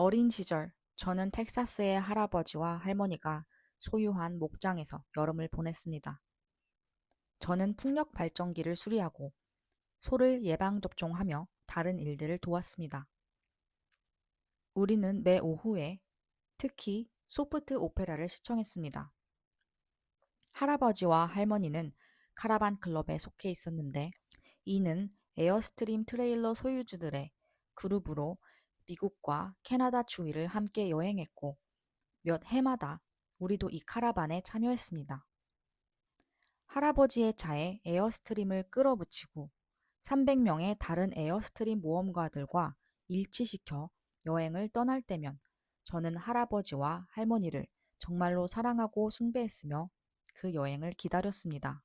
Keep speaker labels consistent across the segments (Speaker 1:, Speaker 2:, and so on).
Speaker 1: 어린 시절, 저는 텍사스의 할아버지와 할머니가 소유한 목장에서 여름을 보냈습니다. 저는 풍력 발전기를 수리하고 소를 예방접종하며 다른 일들을 도왔습니다. 우리는 매 오후에 특히 소프트 오페라를 시청했습니다. 할아버지와 할머니는 카라반 클럽에 속해 있었는데 이는 에어스트림 트레일러 소유주들의 그룹으로 미국과 캐나다 주위를 함께 여행했고 몇 해마다 우리도 이 카라반에 참여했습니다. 할아버지의 차에 에어스트림을 끌어붙이고 300명의 다른 에어스트림 모험가들과 일치시켜 여행을 떠날 때면 저는 할아버지와 할머니를 정말로 사랑하고 숭배했으며 그 여행을 기다렸습니다.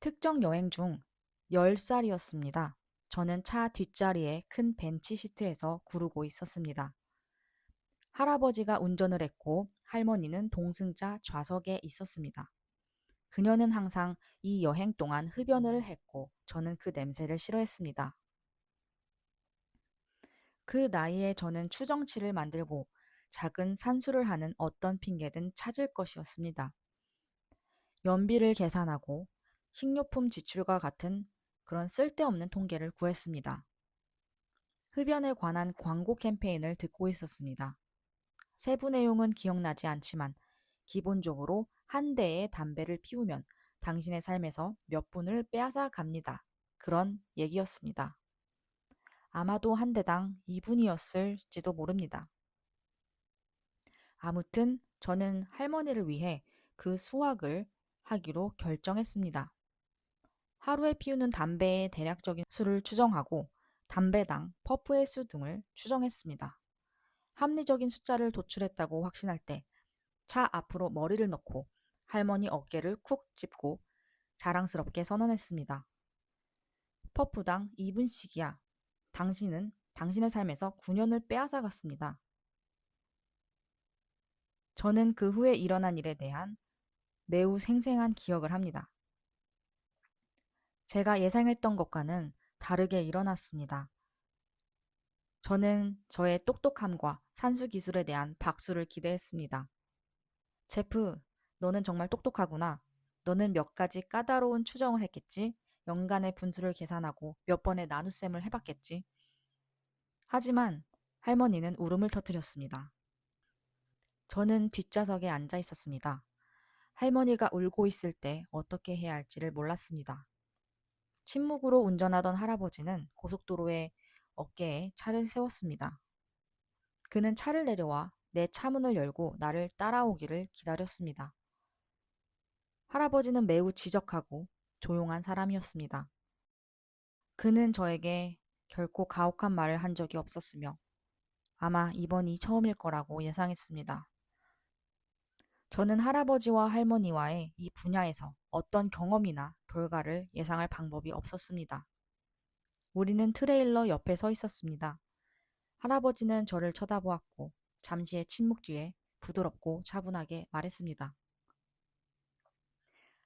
Speaker 1: 특정 여행 중 10살이었습니다. 저는 차 뒷자리에 큰 벤치 시트에서 구르고 있었습니다. 할아버지가 운전을 했고 할머니는 동승자 좌석에 있었습니다. 그녀는 항상 이 여행 동안 흡연을 했고 저는 그 냄새를 싫어했습니다. 그 나이에 저는 추정치를 만들고 작은 산수를 하는 어떤 핑계든 찾을 것이었습니다. 연비를 계산하고 식료품 지출과 같은 그런 쓸데없는 통계를 구했습니다. 흡연에 관한 광고 캠페인을 듣고 있었습니다. 세부 내용은 기억나지 않지만 기본적으로 한 대의 담배를 피우면 당신의 삶에서 몇 분을 빼앗아 갑니다. 그런 얘기였습니다. 아마도 한 대당 2분이었을지도 모릅니다. 아무튼 저는 할머니를 위해 그 수확을 하기로 결정했습니다. 하루에 피우는 담배의 대략적인 수를 추정하고 담배당 퍼프의 수 등을 추정했습니다. 합리적인 숫자를 도출했다고 확신할 때 차 앞으로 머리를 넣고 할머니 어깨를 쿡 짚고 자랑스럽게 선언했습니다. 퍼프당 2분씩이야. 당신은 당신의 삶에서 9년을 빼앗아갔습니다. 저는 그 후에 일어난 일에 대한 매우 생생한 기억을 합니다. 제가 예상했던 것과는 다르게 일어났습니다. 저는 저의 똑똑함과 산수 기술에 대한 박수를 기대했습니다. 제프, 너는 정말 똑똑하구나. 너는 몇 가지 까다로운 추정을 했겠지? 연간의 분수를 계산하고 몇 번의 나눗셈을 해봤겠지? 하지만 할머니는 울음을 터뜨렸습니다. 저는 뒷좌석에 앉아 있었습니다. 할머니가 울고 있을 때 어떻게 해야 할지를 몰랐습니다. 침묵으로 운전하던 할아버지는 고속도로에 어깨에 차를 세웠습니다. 그는 차를 내려와 내 차문을 열고 나를 따라오기를 기다렸습니다. 할아버지는 매우 지적하고 조용한 사람이었습니다. 그는 저에게 결코 가혹한 말을 한 적이 없었으며 아마 이번이 처음일 거라고 예상했습니다. 저는 할아버지와 할머니와의 이 분야에서 어떤 경험이나 결과를 예상할 방법이 없었습니다. 우리는 트레일러 옆에 서 있었습니다. 할아버지는 저를 쳐다보았고 잠시의 침묵 뒤에 부드럽고 차분하게 말했습니다.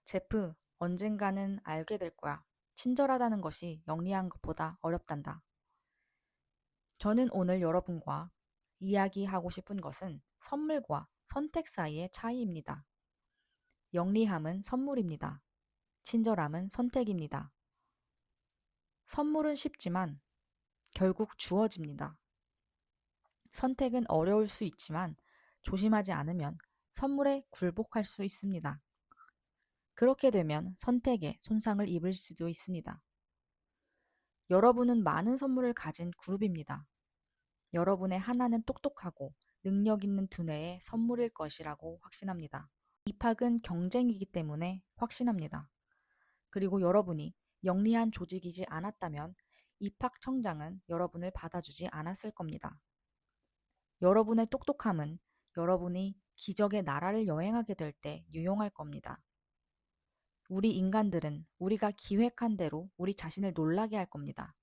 Speaker 1: 제프, 언젠가는 알게 될 거야. 친절하다는 것이 영리한 것보다 어렵단다. 저는 오늘 여러분과 이야기하고 싶은 것은 선물과 선택 사이의 차이입니다. 영리함은 선물입니다. 친절함은 선택입니다. 선물은 쉽지만 결국 주어집니다. 선택은 어려울 수 있지만 조심하지 않으면 선물에 굴복할 수 있습니다. 그렇게 되면 선택에 손상을 입을 수도 있습니다. 여러분은 많은 선물을 가진 그룹입니다. 여러분의 하나는 똑똑하고 능력 있는 두뇌의 선물일 것이라고 확신합니다. 입학은 경쟁이기 때문에 확신합니다. 그리고 여러분이 영리한 조직이지 않았다면 입학 청장은 여러분을 받아주지 않았을 겁니다. 여러분의 똑똑함은 여러분이 기적의 나라를 여행하게 될 때 유용할 겁니다. 우리 인간들은 우리가 기획한 대로 우리 자신을 놀라게 할 겁니다.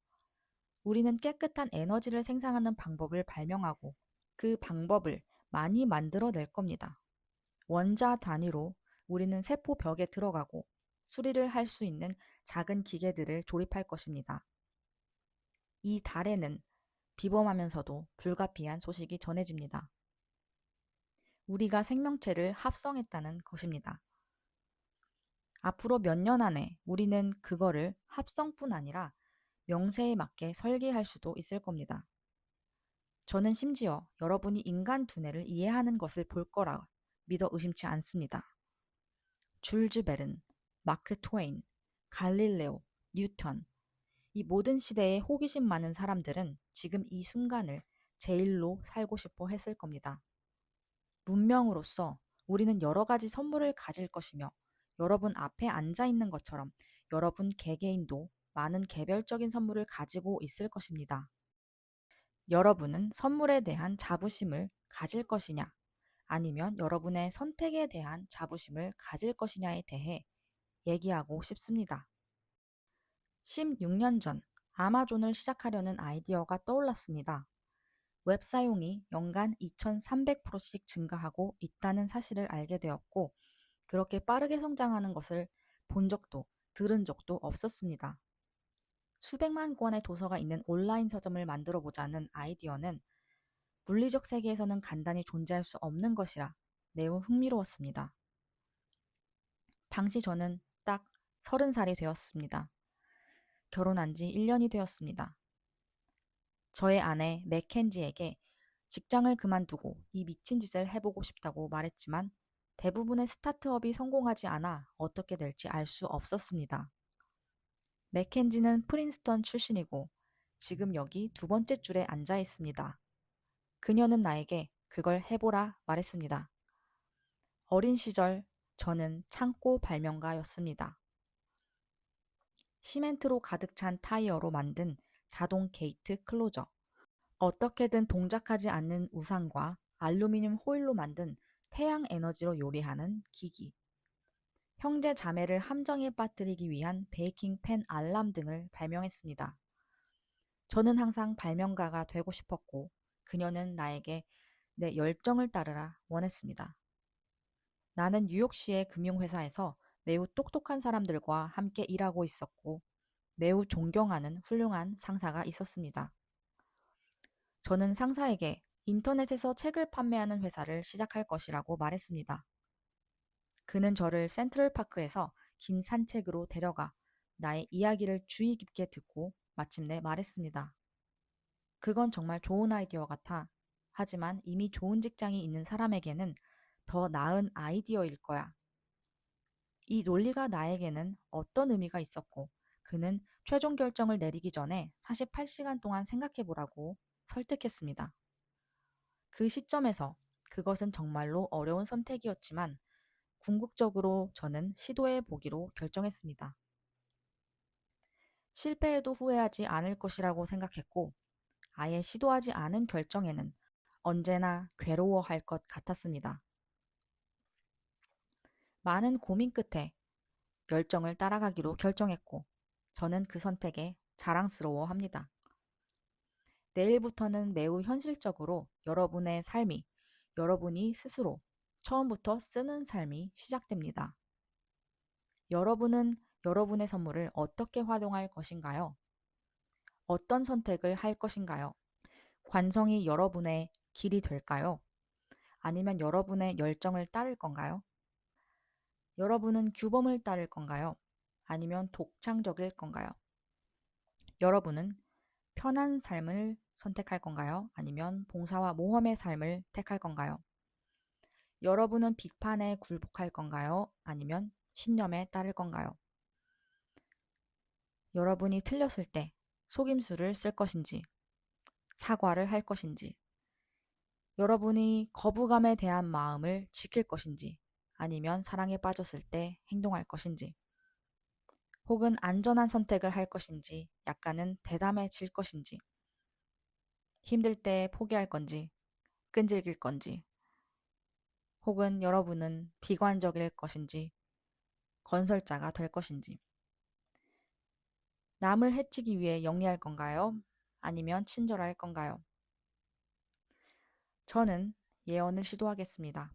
Speaker 1: 우리는 깨끗한 에너지를 생산하는 방법을 발명하고 그 방법을 많이 만들어낼 겁니다. 원자 단위로 우리는 세포 벽에 들어가고 수리를 할 수 있는 작은 기계들을 조립할 것입니다. 이 달에는 비범하면서도 불가피한 소식이 전해집니다. 우리가 생명체를 합성했다는 것입니다. 앞으로 몇 년 안에 우리는 그거를 합성뿐 아니라 명세에 맞게 설계할 수도 있을 겁니다. 저는 심지어 여러분이 인간 두뇌를 이해하는 것을 볼 거라 믿어 의심치 않습니다. 줄즈 베른, 마크 트웨인, 갈릴레오, 뉴턴, 이 모든 시대에 호기심 많은 사람들은 지금 이 순간을 제일로 살고 싶어 했을 겁니다. 문명으로서 우리는 여러 가지 선물을 가질 것이며 여러분 앞에 앉아 있는 것처럼 여러분 개개인도 많은 개별적인 선물을 가지고 있을 것입니다. 여러분은 선물에 대한 자부심을 가질 것이냐, 아니면 여러분의 선택에 대한 자부심을 가질 것이냐에 대해 얘기하고 싶습니다. 16년 전 아마존을 시작하려는 아이디어가 떠올랐습니다. 웹 사용이 연간 2,300%씩 증가하고 있다는 사실을 알게 되었고, 그렇게 빠르게 성장하는 것을 본 적도 들은 적도 없었습니다. 수백만 권의 도서가 있는 온라인 서점을 만들어 보자는 아이디어는 물리적 세계에서는 간단히 존재할 수 없는 것이라 매우 흥미로웠습니다. 당시 저는 딱 서른 살이 되었습니다. 결혼한 지 1년이 되었습니다. 저의 아내 맥켄지에게 직장을 그만두고 이 미친 짓을 해보고 싶다고 말했지만 대부분의 스타트업이 성공하지 않아 어떻게 될지 알 수 없었습니다. 맥켄지는 프린스턴 출신이고 지금 여기 두 번째 줄에 앉아 있습니다. 그녀는 나에게 그걸 해보라 말했습니다. 어린 시절 저는 창고 발명가였습니다. 시멘트로 가득 찬 타이어로 만든 자동 게이트 클로저. 어떻게든 동작하지 않는 우산과 알루미늄 호일로 만든 태양 에너지로 요리하는 기기. 형제 자매를 함정에 빠뜨리기 위한 베이킹 팬 알람 등을 발명했습니다. 저는 항상 발명가가 되고 싶었고 그녀는 나에게 내 열정을 따르라 원했습니다. 나는 뉴욕시의 금융회사에서 매우 똑똑한 사람들과 함께 일하고 있었고 매우 존경하는 훌륭한 상사가 있었습니다. 저는 상사에게 인터넷에서 책을 판매하는 회사를 시작할 것이라고 말했습니다. 그는 저를 센트럴파크에서 긴 산책으로 데려가 나의 이야기를 주의 깊게 듣고 마침내 말했습니다. 그건 정말 좋은 아이디어 같아. 하지만 이미 좋은 직장이 있는 사람에게는 더 나은 아이디어일 거야. 이 논리가 나에게는 어떤 의미가 있었고, 그는 최종 결정을 내리기 전에 48시간 동안 생각해 보라고 설득했습니다. 그 시점에서 그것은 정말로 어려운 선택이었지만 궁극적으로 저는 시도해 보기로 결정했습니다. 실패해도 후회하지 않을 것이라고 생각했고, 아예 시도하지 않은 결정에는 언제나 괴로워할 것 같았습니다. 많은 고민 끝에 열정을 따라가기로 결정했고, 저는 그 선택에 자랑스러워 합니다. 내일부터는 매우 현실적으로 여러분의 삶이 여러분이 스스로 처음부터 쓰는 삶이 시작됩니다. 여러분은 여러분의 선물을 어떻게 활용할 것인가요? 어떤 선택을 할 것인가요? 관성이 여러분의 길이 될까요? 아니면 여러분의 열정을 따를 건가요? 여러분은 규범을 따를 건가요? 아니면 독창적일 건가요? 여러분은 편한 삶을 선택할 건가요? 아니면 봉사와 모험의 삶을 택할 건가요? 여러분은 비판에 굴복할 건가요? 아니면 신념에 따를 건가요? 여러분이 틀렸을 때 속임수를 쓸 것인지, 사과를 할 것인지, 여러분이 거부감에 대한 마음을 지킬 것인지, 아니면 사랑에 빠졌을 때 행동할 것인지, 혹은 안전한 선택을 할 것인지, 약간은 대담해질 것인지, 힘들 때 포기할 건지, 끈질길 건지, 혹은 여러분은 비관적일 것인지, 건설자가 될 것인지, 남을 해치기 위해 영리할 건가요? 아니면 친절할 건가요? 저는 예언을 시도하겠습니다.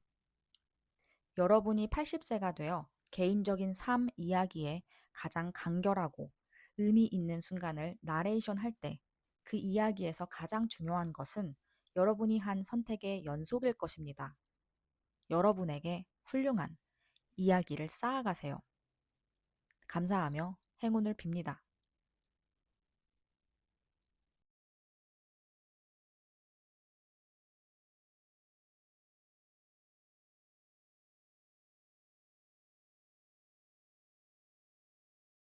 Speaker 1: 여러분이 80세가 되어 개인적인 삶 이야기에 가장 간결하고 의미 있는 순간을 나레이션 할 때 그 이야기에서 가장 중요한 것은 여러분이 한 선택의 연속일 것입니다. 여러분에게 훌륭한 이야기를 쌓아가세요. 감사하며 행운을 빕니다.